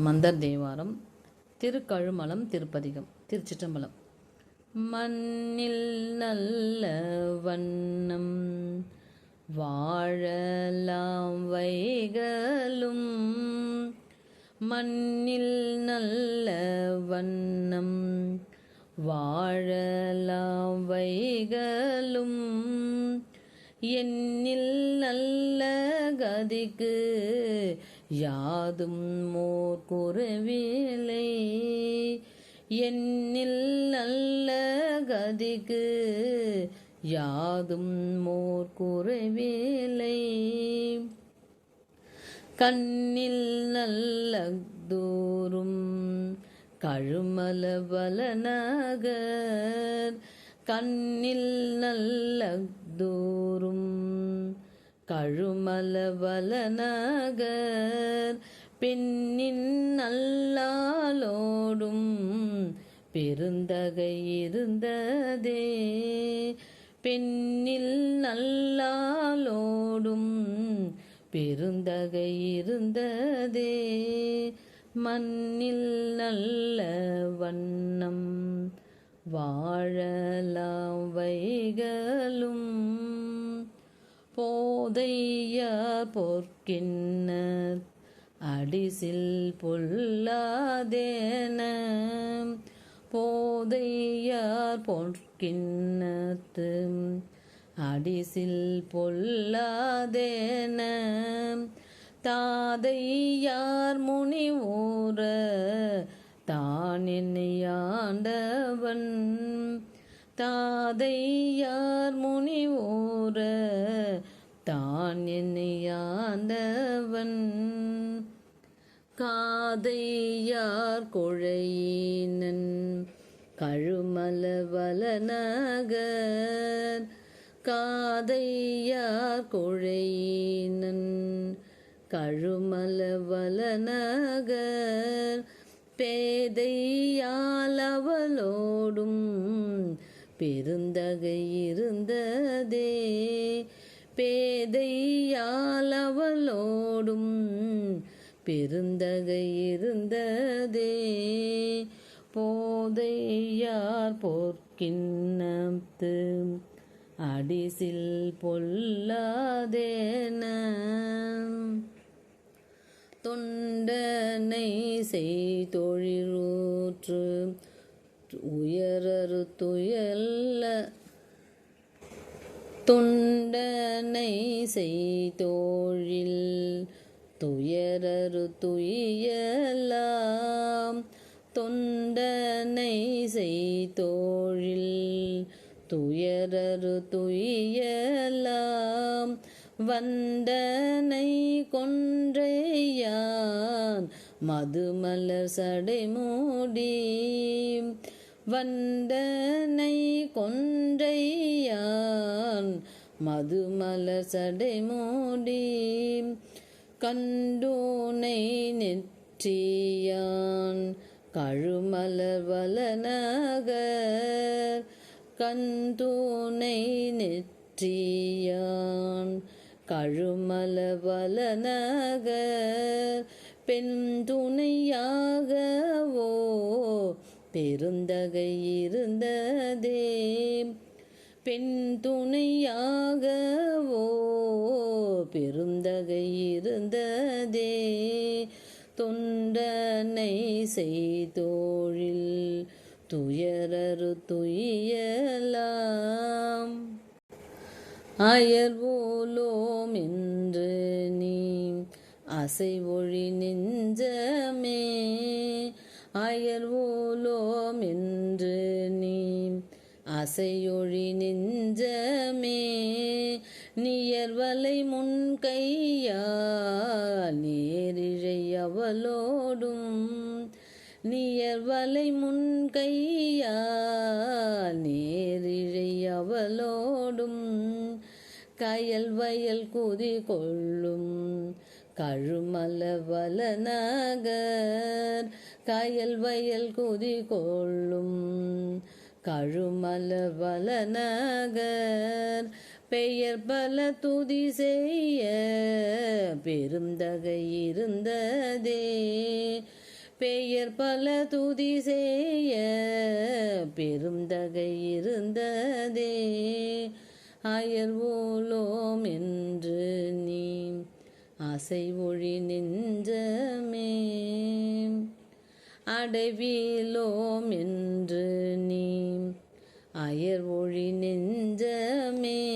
மந்தர் தேவாரம் திருக்கழுமலம் திருப்பதிகம் திருச்சிற்றம்பலம். மண்ணில் நல்ல வண்ணம் வாழலாம் வைகளும். மண்ணில் நல்ல வண்ணம் வாழலாம் வைகளும். எண்ணில் நல்ல கதிக்கு யாதும் மோர் குறவேலை என்னில் நல்ல கதிக்கு யாதும் மோர் குறவேலை கண்ணில் நல்ல தோறும் கழுமல நகர் கண்ணில் நல்ல தோறும் கழுமல பெண்ணின் நல்லாலோடும் பெருந்தகை இருந்ததே. பெண்ணில் நல்லாலோடும் பெருந்தகை இருந்ததே. மண்ணில் நல்ல வண்ணம் வாழலாம் வைகளும் போதைய பொற்கின்ன அடிசில் பொல்லாதேன. போதையார் பொற்கிண்ணத்து அடிசில் பொல்லாதேன. தாதையார் முனி ஊற தான் என்னையாண்டவன் தாதையார் முனி ஊற தான் என்னையாண்டவன் காதையார் கொழையினன்? கழுமலவலநகர் காதையார் கொழையினன்? கழுமலவலநகர் நகர் பேதையாலவளோடும் பெருந்தகை இருந்ததே பேதையால் அவளோடும் பெருந்தகை இருந்ததே போதையார் போர்க்கிண்ணத்து அடிசில் பொல்லாதேன. தொண்டனை செய்தொழிலூற்று உயரரு துயல்ல துண்டனை செய்தோழில் துயரரு துயலாம் தொண்டனை செய்தோழில் துயரரு துயலாம் வண்டனை கொன்றையான் மதுமலர் சடைமூடி வண்டனை கொன்றையான் மதுமலர் சடைமூடி கண்டோனை நெற்றியான் கழுமலர் வலநகர் கந்தூனை நெற்றியான் கழுமல வலநகர் பெண் துணையாக பெருந்தகை இருந்ததே பெண் துணையாகவோ பெருந்தகை இருந்ததே தொண்டனை செய்தோழில் துயரரு துயலாம் அயர்வோலோம் என்று நீ அசைவொழி நெஞ்சமே. அயல் அயர்வோலோம் என்று நீ அசையொழி நெஞ்சமே நியர்வலை முன் கையால் நேரிழை அவளோடும் நியர்வலை முன் கையால் நேரிழை அவளோடும் கயல் வயல் குதி கொள்ளும் கழுமல நகர் கயல் வயல் குதி கொள்ளும் கழுமல நகர் பெயர் பல துதி செய்ய பெருந்தகை இருந்ததே. பெயர் பல துதி செய்ய பெருந்தகை இருந்ததே. அயர்வோலோம் என்று நீ ஆசை ஒழி நெஞ்சமே. அடைவிலோம் என்று நீ அயர் ஒழி நெஞ்சமே.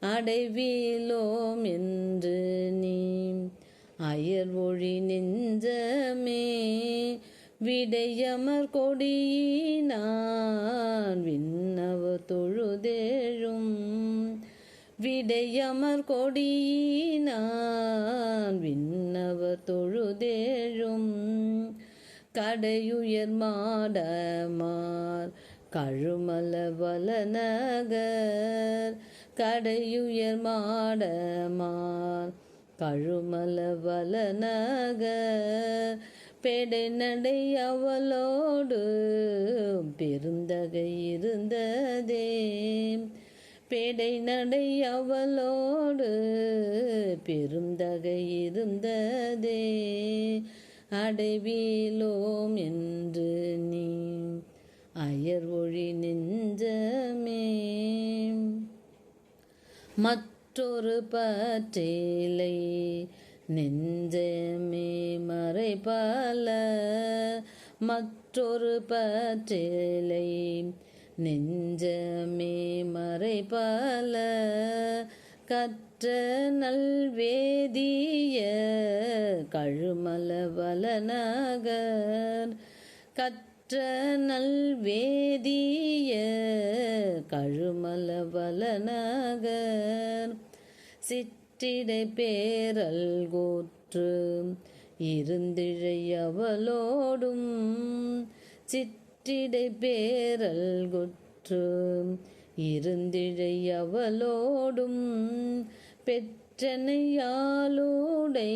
அடைவிலோம் என்று நீ அயர் ஒழி நெஞ்சமே. விடையமர் கொடியினான் விண்ணவ தொழுதேழும். விடையமர் கொடியினான் விண்ணவர் தொழுதேழும். கடையுயர் மாடமார் கழுமல வலநகர். கடையுயர் மாடமார் கழுமல வலநகர். பெடை நடை அவளோடு பெருந்தகை இருந்ததே. பேடை நடை அவளோடு பெருந்தகை இருந்ததே. அடைவிலோம் என்று நீ அயர் ஒழி நெஞ்சமே. மற்றொரு பற்றிலை நெஞ்சமே மறைபால. மற்றொரு பற்றிலை நெஞ்சமே மறைபால கற்ற நல்வேதிய கழுமல வலநகர் கற்ற நல்வேதிய கழுமல வலநகர் சிற்றிடை பேரல் கூற்று இருந்திழையவளோடும் சிற்றிடை பேரல் குற்று இருந்திழையவளோடும் பெற்றனையாலோடை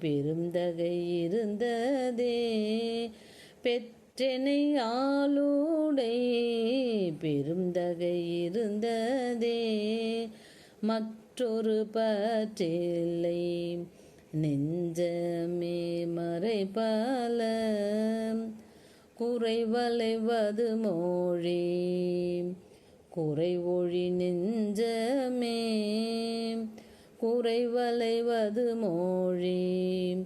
பெருந்தகை இருந்ததே பெற்றனையாலோடை பெருந்தகை இருந்ததே. மற்றொரு பற்றில்லை நெஞ்சமே மறைபல குறை வளைவது மொழி. குறை ஒழி நெஞ்சமே. குறை வளைவது மொழி.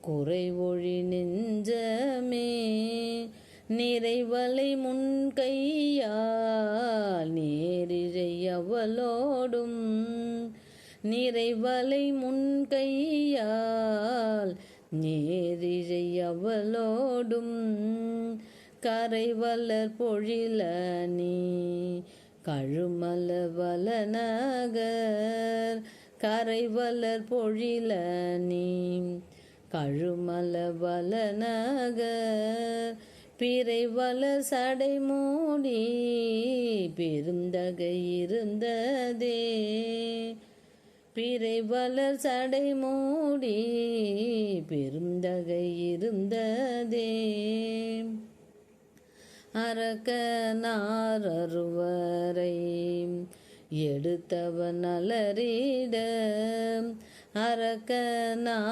குறை ஒழி நெஞ்சமே நிறைவலை முன்கையால் நேரிழை அவளோடும். நிறைவலை முன்கையால் நேரிழை கரை வளர் பொழில நீ கழுமல வளநகர் கரை வளர் பொழில நீ கழுமல வளநகர் பிறை வளர் சடை மூடி பெருந்தகை இருந்ததே. பிறை வளர் சடை மூடி பெருந்தகை இருந்ததே. அரக்கனாரருவரை எடுத்தவன் அலறிட அரக்கனாரருவரை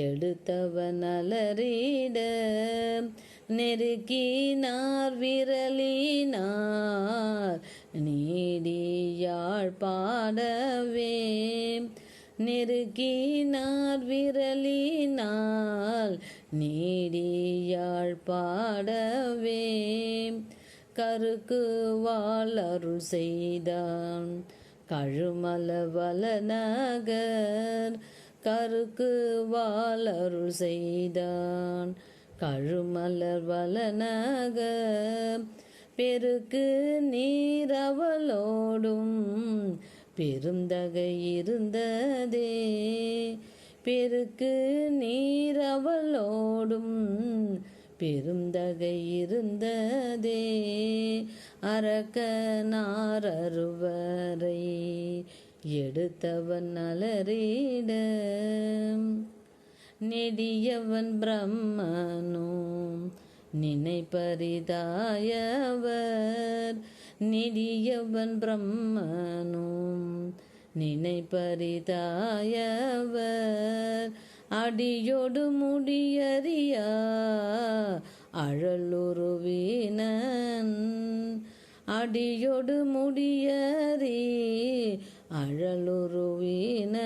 எடுத்தவன் அலறிட நெருக்கினார் விரலினார் நீடியாழ் பாடவே நெருக்கினார் விரலினால் நீடியாழ் பாடவே கருக்கு வாள் அருள் செய்தான் கழுமல வலநகர் கருக்கு வாழருள் செய்தான். கழுமலர் வலநகர் பெருக்கு நீரவளோடும் பெருந்தகை இருந்ததே. பெருக்கு நீரவளோடும் பெருந்தகை இருந்ததே. அரக்கனாரருவரை எடுத்தவன் அலறிட நெடியவன் பிரம்மனும் நினைப்பரிதாயவர். நெடியவன் பிரம்மனும் நினைப்பரிதாயவர். அடியோடு முடியறியா? அழலுருவினன் அடியோடு முடியறி அழலுருவினன்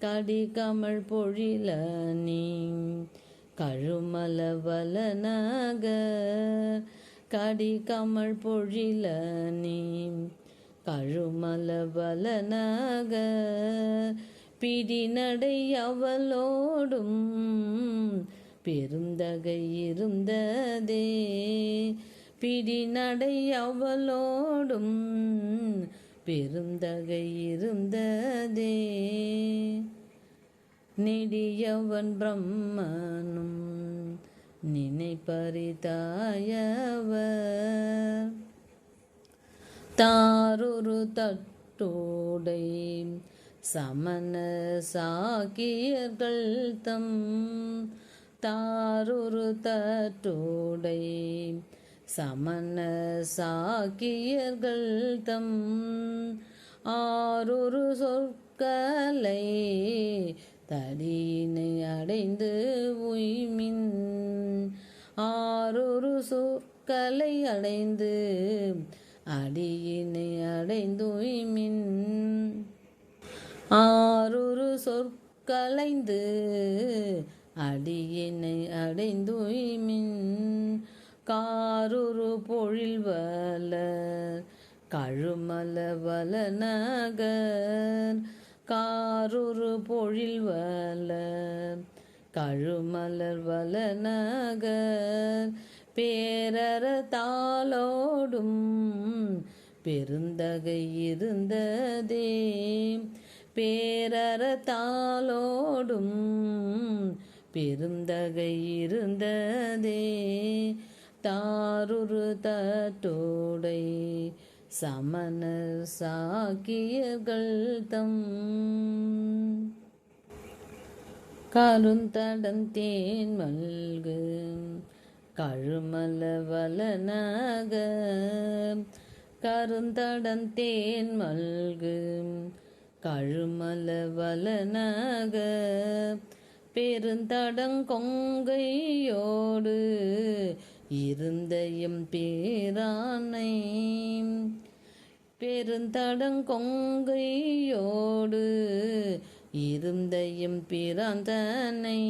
கடிகமல் பொழில நீ கழுமல வலனக பொழில நீ கழுமல பிடி நடை அவளோடும் பெருந்தகை இருந்ததே பிடி நடை அவளோடும் பெருந்தகை இருந்ததே நெடியவன் பிரம்மனும் நினைப்பறிதாயவர் தாரொரு தட்டோடை சமண சாக்கியர்கள் தம். தாரொரு தட்டோடை சமண சாக்கியர்கள் தம் ஆறொரு சொற்களை தடியினை அடைந்து உய்மின். ஆறொரு சொற்களை அடைந்து அடியினை அடைந்துய்மின் ஆறொரு சொற்களைந்து அடியினை அடைந்துய்மின் காரொரு பொழில்வலர் கழுமல வலநகர். காரொரு பொழில்வலர் கழுமலர் வலநகர். பேரற தாளோடும் பெருந்தகை இருந்ததே. பேரற தாளோடும் பெருந்தகை இருந்ததே. தாருரு தட்டோடை சமணர் சாக்கியர்கள் தம். கருந்தடந்தேன் மல்கு கழுமல வலனக. கருந்தடந்தேன் மல்கு கழுமல வலனக. பெருந்தடங்கொங்கையோடு இருந்தயம் பேரானை. பெருந்தடங்கொங்கையோடு இருந்தயம் பிறந்தனை.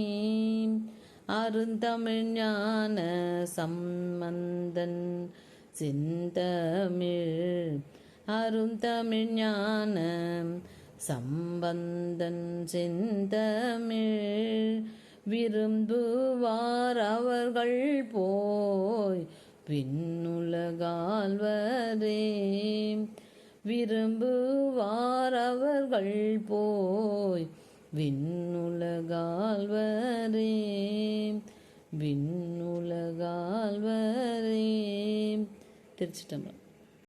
அருந்தமிழ் ஞான சம்பந்தன் செந்தமிழ். அருந்தமிழ் ஞான சம்பந்தன் செந்தமிழ். விரும்புவார் அவர்கள் போய் விண்ணுலகால்வரே விரும்புவார் அவர்கள் போய் விண்ணுலகால்வரே. விண்ணுலகால்வரே. திருச்சிட்டம்பரம்